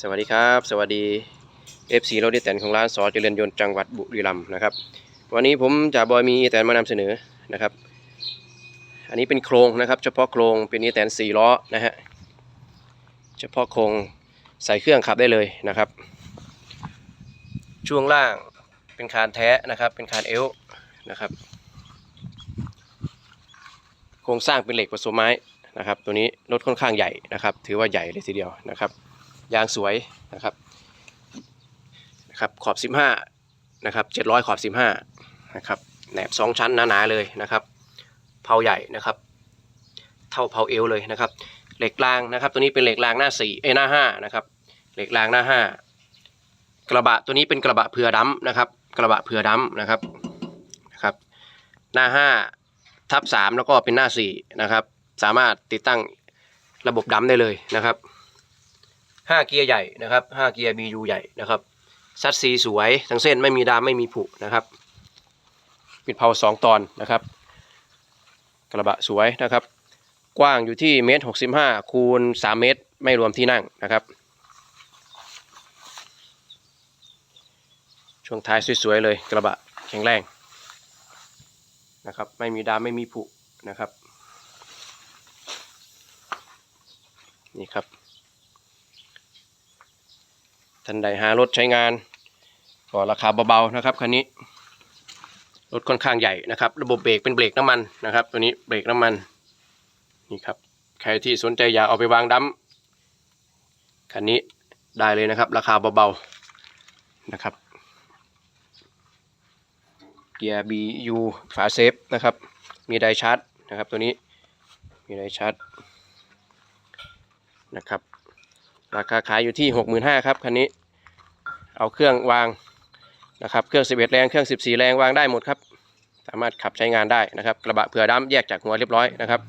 สวัสดีครับ สวัสดี FC รถดีแตนของร้านสอเจริญยนต์จังหวัดบุรีรัมย์นะครับ วันนี้ผมจ่าบอยมีอีแตนมานำเสนอนะครับ อันนี้เป็นโครงนะครับ เฉพาะโครงเป็นอีแตน4ล้อนะฮะเฉพาะโครงใส่เครื่องขับได้เลยนะครับ ช่วงล่างเป็นคานแท้นะครับ เป็นคานเอลนะครับ โครงสร้างเป็นเหล็กผสมไม้นะครับ ตัวนี้รถค่อนข้างใหญ่นะครับ ถือว่าใหญ่เลยทีเดียวนะครับ ยางสวยนะครับนะครับขอบ 15นะครับ700 ขอบ 15นะครับแหนบ 2 ชั้นหนาๆเลยนะครับเผาใหญ่นะครับเท่าเผาเอวเลยนะครับเหล็กรางนะครับ ตัวนี้เป็นเหล็กรางหน้า4เอ้หน้า5นะครับเหล็กรางหน้า 5 กระบะตัวนี้เป็นกระบะเผื่อดำนะครับ กระบะเผื่อดำนะครับนะครับหน้า 5 ทับ3แล้วก็เป็นหน้า4นะครับสามารถติดตั้งระบบดำได้เลยนะครับ ห้าเกียร์ใหญ่นะครับห้าเกียร์ BU ใหญ่นะครับซัดซีสวยทั้งเส้นไม่มีดามไม่มีผุนะครับปิดเผาสองตอนนะครับ กระบะสวยนะครับ กว้างอยู่ที่เมตรหกสิบห้าคูณสามเมตร ไม่รวมที่นั่งนะครับ ช่วงท้ายสวยๆเลยกระบะแข็งแรงนะครับ ไม่มีดามไม่มีผุนะครับ นี่ครับ ท่านใดหารถใช้งานก็ราคาเบาๆนะครับคันนี้รถค่อนข้างใหญ่นะครับ ระบบเบรกเป็นเบรกน้ำมันนะครับ ตัวนี้เบรกน้ำมันนี่ครับใครที่สนใจอยากเอาไปวางดัมคันนี้ได้เลยนะครับ ราคาเบาๆนะครับเกียร์ BU ฝาเซฟนะครับ มีไดชาร์จนะครับตัวนี้มีไดชาร์จนะครับ ราคาขายอยู่ที่ 65,000ครับคันนี้ เอาเครื่องวางนะครับ เครื่อง 11 แรงเครื่อง 14 แรงวางได้หมดครับ สามารถขับใช้งานได้นะครับ กระบะเผื่อดำแยกจากหัวเรียบร้อยนะครับ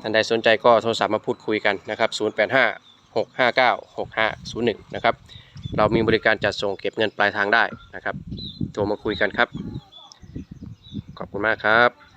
ท่านใดสนใจก็โทรศัพท์มาพูดคุยกันนะครับ 085 659 6501 นะครับ เรามีบริการจัดส่งเก็บเงินปลายทางได้นะครับ โทรมาคุยกันครับ ขอบคุณมากครับ